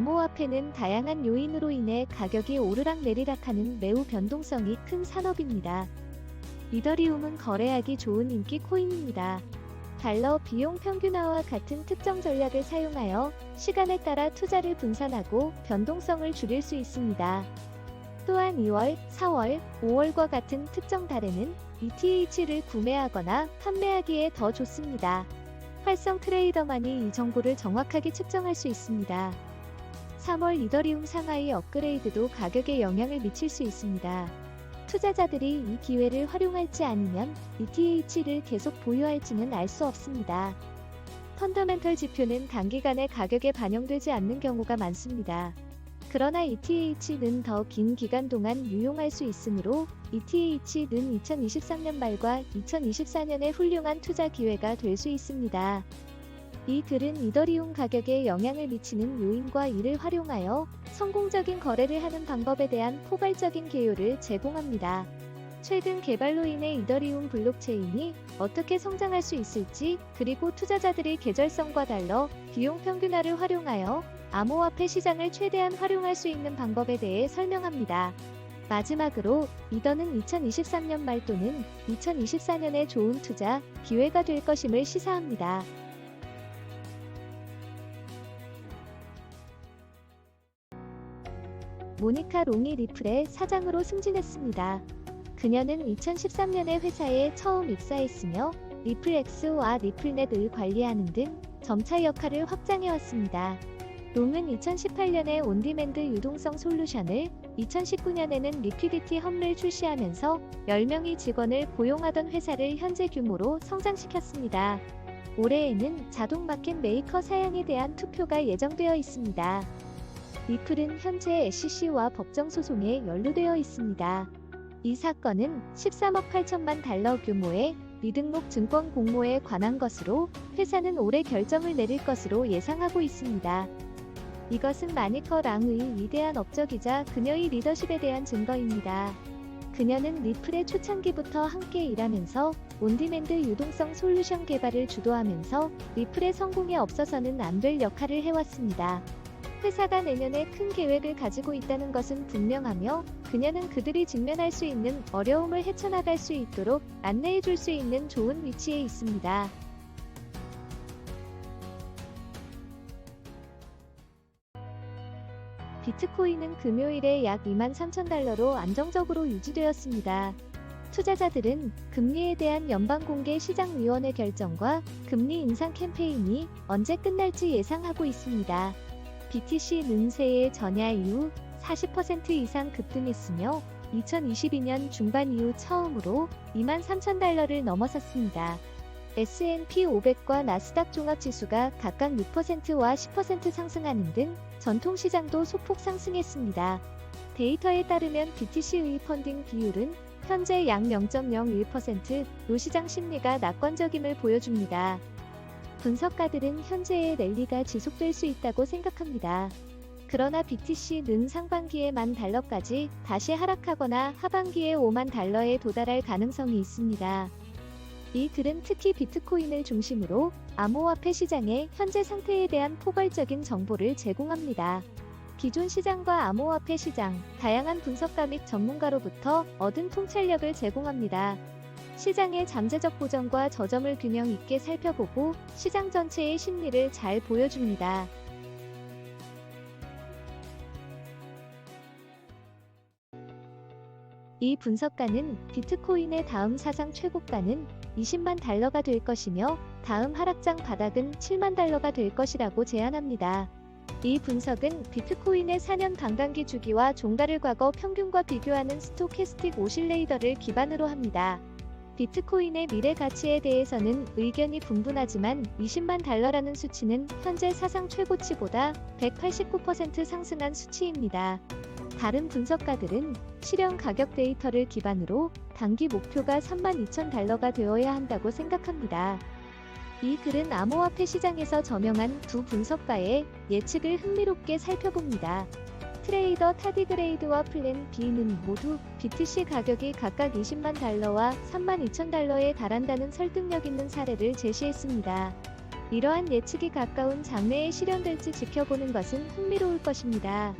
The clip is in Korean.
암호화폐는 다양한 요인으로 인해 가격이 오르락내리락하는 매우 변동성이 큰 산업입니다. 이더리움은 거래하기 좋은 인기 코인입니다. 달러 비용 평균화와 같은 특정 전략을 사용하여 시간에 따라 투자를 분산하고 변동성을 줄일 수 있습니다. 또한 2월, 4월, 5월과 같은 특정 달에는 ETH를 구매하거나 판매하기에 더 좋습니다. 활성 트레이더만이 이 정보를 정확하게 측정할 수 있습니다. 3월 이더리움 상하이 업그레이드도 가격에 영향을 미칠 수 있습니다. 투자자들이 이 기회를 활용할지 아니면 ETH를 계속 보유할지는 알 수 없습니다. 펀더멘털 지표는 단기간에 가격에 반영되지 않는 경우가 많습니다. 그러나 ETH는 더 긴 기간 동안 유용할 수 있으므로 ETH는 2023년 말과 2024년에 훌륭한 투자 기회가 될 수 있습니다. 이 글은 이더리움 가격에 영향을 미치는 요인과 이를 활용하여 성공적인 거래를 하는 방법에 대한 포괄적인 개요를 제공합니다. 최근 개발로 인해 이더리움 블록체인이 어떻게 성장할 수 있을지, 그리고 투자자들의 계절성과 달러, 비용 평균화를 활용하여 암호화폐 시장을 최대한 활용할 수 있는 방법에 대해 설명합니다. 마지막으로 이더는 2023년 말 또는 2024년에 좋은 투자 기회가 될 것임을 시사합니다. 모니카 롱이 리플의 사장으로 승진했습니다. 그녀는 2013년에 회사에 처음 입사했으며 리플X와 리플넷을 관리하는 등 점차 역할을 확장해왔습니다. 롱은 2018년에 온디맨드 유동성 솔루션을 2019년에는 리퀴디티 험을 출시하면서 10명의 직원을 고용하던 회사를 현재 규모로 성장시켰습니다. 올해에는 자동 마켓 메이커 사양에 대한 투표가 예정되어 있습니다. 리플은 현재 SEC와 법정 소송에 연루되어 있습니다. 이 사건은 13억 8천만 달러 규모의 미등록 증권 공모에 관한 것으로 회사는 올해 결정을 내릴 것으로 예상하고 있습니다. 이것은 마니커 랑의 위대한 업적이자 그녀의 리더십에 대한 증거입니다. 그녀는 리플의 초창기부터 함께 일하면서 온디맨드 유동성 솔루션 개발을 주도하면서 리플의 성공에 없어서는 안 될 역할을 해왔습니다. 회사가 내년에 큰 계획을 가지고 있다는 것은 분명하며 그녀는 그들이 직면할 수 있는 어려움을 헤쳐나갈 수 있도록 안내해 줄 수 있는 좋은 위치에 있습니다. 비트코인은 금요일에 약 2만 3천 달러로 안정적으로 유지되었습니다. 투자자들은 금리에 대한 연방공개 시장위원회 결정과 금리 인상 캠페인이 언제 끝날지 예상하고 있습니다. BTC는 새해 전야 이후 40% 이상 급등했으며 2022년 중반 이후 처음으로 2만 3천 달러를 넘어섰습니다. S&P 500과 나스닥 종합지수가 각각 6%와 10% 상승하는 등 전통시장도 소폭 상승했습니다. 데이터에 따르면 BTC의 펀딩 비율은 현재 약 0.01%로 시장 심리가 낙관적임을 보여줍니다. 분석가들은 현재의 랠리가 지속될 수 있다고 생각합니다. 그러나 BTC는 상반기에 만 달러까지 다시 하락하거나 하반기에 5만 달러에 도달할 가능성이 있습니다. 이 글은 특히 비트코인을 중심으로 암호화폐 시장의 현재 상태에 대한 포괄적인 정보를 제공합니다. 기존 시장과 암호화폐 시장, 다양한 분석가 및 전문가로부터 얻은 통찰력을 제공합니다. 시장의 잠재적 고정과 저점을 균형 있게 살펴보고 시장 전체의 심리를 잘 보여줍니다. 이 분석가는 비트코인의 다음 사상 최고가는 20만 달러가 될 것이며 다음 하락장 바닥은 7만 달러가 될 것이라고 제안합니다. 이 분석은 비트코인의 4년 반감기 주기와 종가를 과거 평균과 비교하는 스토캐스틱 오실레이더를 기반으로 합니다. 비트코인의 미래 가치에 대해서는 의견이 분분하지만 20만 달러라는 수치는 현재 사상 최고치보다 189% 상승한 수치입니다. 다른 분석가들은 실현 가격 데이터를 기반으로 단기 목표가 3만 2천 달러가 되어야 한다고 생각합니다. 이 글은 암호화폐 시장에서 저명한 두 분석가의 예측을 흥미롭게 살펴봅니다. 트레이더 타디그레이드와 플랜 B는 모두 BTC 가격이 각각 20만 달러와 3만 2천 달러에 달한다는 설득력 있는 사례를 제시했습니다. 이러한 예측이 가까운 장래에 실현될지 지켜보는 것은 흥미로울 것입니다.